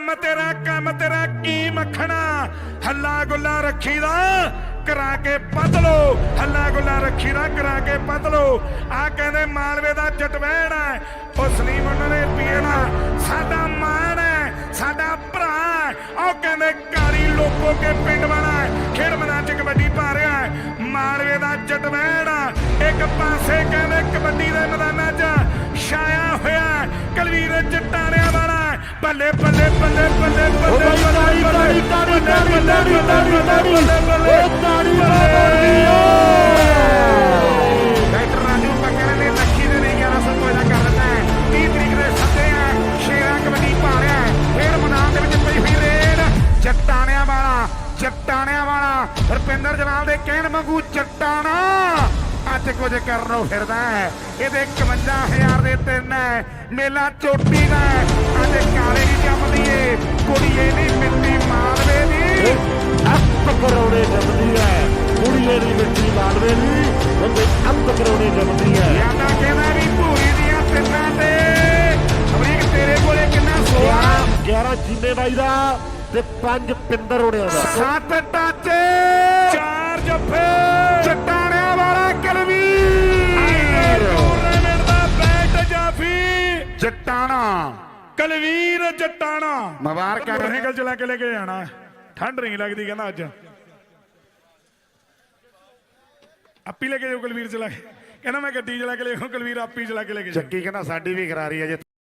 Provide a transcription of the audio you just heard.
ਕੰਮ ਤੇਰਾ ਕੰਮ ਤੇਰਾ ਕੀ ਮੱਖਣਾ? ਹੱਲਾ ਗੁੱਲਾ ਰੱਖੀਦਾ ਕਰਾ ਕੇ ਪਤਲੋ ਹੱਲਾ ਗੁੱਲਾ ਰੱਖੀਦਾ ਕਰਾ ਕੇ ਪੱਤ ਆ ਕਹਿੰਦੇ ਮਾਲਵੇ ਦਾ ਜਟਵੈਣ ਹੈ, ਉਹ ਸਲੀਮ ਉਹਨਾਂ ਨੇ ਪੀਣਾ। ਸਾਡਾ ਮਾਣ ਹੈ, ਸਾਡਾ ਭਰਾ ਉਹ ਕਹਿੰਦੇ ਕਾਲੀ ਲੋਕੋ ਕੇ ਪਿੰਡ ਵਾਲਾ ਖੇਡ ਮੈਦਾਨ ਚ ਕਬੱਡੀ ਪਾ ਰਿਹਾ ਹੈ। ਮਾਲਵੇ ਦਾ ਜਟਵੈਣ ਇੱਕ ਪਾਸੇ ਕਹਿੰਦੇ ਕਬੱਡੀ ਦੇ ਮੈਦਾਨਾਂ 'ਚ ਛਾਇਆ ਹੋਇਆ ਕਲਵੀਰ ਜਟਾਣਿਆਂ ਵਾਲਾ ਬੱਲੇ ਬੱਲੇ ਬੱਲੇ ਬੱਲੇ ਬੱਲੇ ਤਾੜੀ ਤਾੜੀ ਤਾੜੀ ਤਾੜੀ ਤਾੜੀ ਤਾੜੀ ਤਾੜੀ। ਉਹ ਤਾੜੀ ਡਾਕਟਰ ਰਾਜੂ ਪੱਕਰ ਨੇ ਲੱਖੀ ਦੇ ਨੇ 1100 ਕੋਈ ਦਾ ਕਰ ਦਿੱਤਾ ਹੈ। 30 ਤਰੀਕ ਦੇ ਸੱਦੇ ਆ ਸ਼ੇਰਾਂ ਕਬੱਡੀ ਪਾ ਰਿਹਾ ਹੈ। ਖੇਡ ਮੈਦਾਨ ਦੇ ਵਿੱਚ ਪਈ ਹੋਈ ਰੇਡ ਜੱਟਾਣਿਆਂ ਵਾਲਾ ਜੱਟਾਣਿਆਂ ਵਾਲਾ। ਰੁਪਿੰਦਰ ਜਲਾਲ ਦੇ ਕਹਿਣ ਵਾਂਗੂ ਜੱਟਾਣਾ ਅੱਜ ਕੁਝ ਕਰਨੋਂ ਫਿਰਦਾ ਹੈ। ਇਹਦੇ 51000 ਦੇ ਤਿੰਨ ਹੈ। ਮੇਲਾ ਚੋਟੀ ਦਾ ਹੈ। ਅੱਜ ਕਾਲੇ ਦੀ ਜੰਮਦੀ ਏ। ਕੁੜੀਏ ਨਹੀਂ ਮਿੱਟੀ ਮਾਲਵੇ ਦੀ। ਅੱਪ ਕਰੋੜੇ ਜੰਮਦੀ ਹੈ ਕੁੜੀਏ ਦੀ ਮਿੱਟੀ ਮਾਲਵੇ ਦੀ। ਉਹਦੇ ਅੱਪ ਕਰੋੜੇ ਜੰਮਦੀ ਹੈ ਯਾਦਾ ਕਹਿੰਦਾ ਵੀ ਭੂਰੀ ਦੀਆਂ ਤਿੰਨਾਂ ਤੇ। ਅਮਰੀਕ ਤੇਰੇ ਕੋਲੇ ਕਿੰਨਾ ਸੋਆ 11 ਜੀਨੇ ਬਾਈ ਦਾ ਤੇ 5 ਪਿੰਦਰ ਉੜਿਆ ਦਾ। ਸੱਤ ਟੱਚ। ਚਾਰ ਜੱਫੇ। ਚਟਾਣਿਆਂ ਵਾਲਾ ਕਲਵੀ। ਟੂਰਨਾਮੈਂਟ ਦਾ ਬੈਟ ਜਾਫੀ। ਜਟਾਣਾ। ਕਲਵੀਰ ਜਟਾਣਾ। ਮੁਬਾਰਕਾਂ। ਸਾਈਕਲ ਚਲਾ ਕੇ ਲੈ ਕੇ ਜਾਣਾ। ਠੰਡ ਨਹੀਂ ਲੱਗਦੀ ਕਹਿੰਦਾ ਅੱਜ। ਆਪੀ ਲੈ ਕੇ ਜਾਓ ਕਲਵੀਰ ਚਲਾ ਕੇ। ਕਹਿੰਦਾ ਮੈਂ ਗੱਡੀ ਚਲਾ ਕੇ ਲੈ ਜਾਊਂ ਕਲਵੀਰ ਆਪੀ ਚਲਾ ਕੇ ਲੈ ਕੇ ਜਾਊਂ। ਚੱਕੀ ਕਹਿੰਦਾ ਸਾਡੀ ਵੀ ਕਰਾਰੀ ਹੈ ਜੇ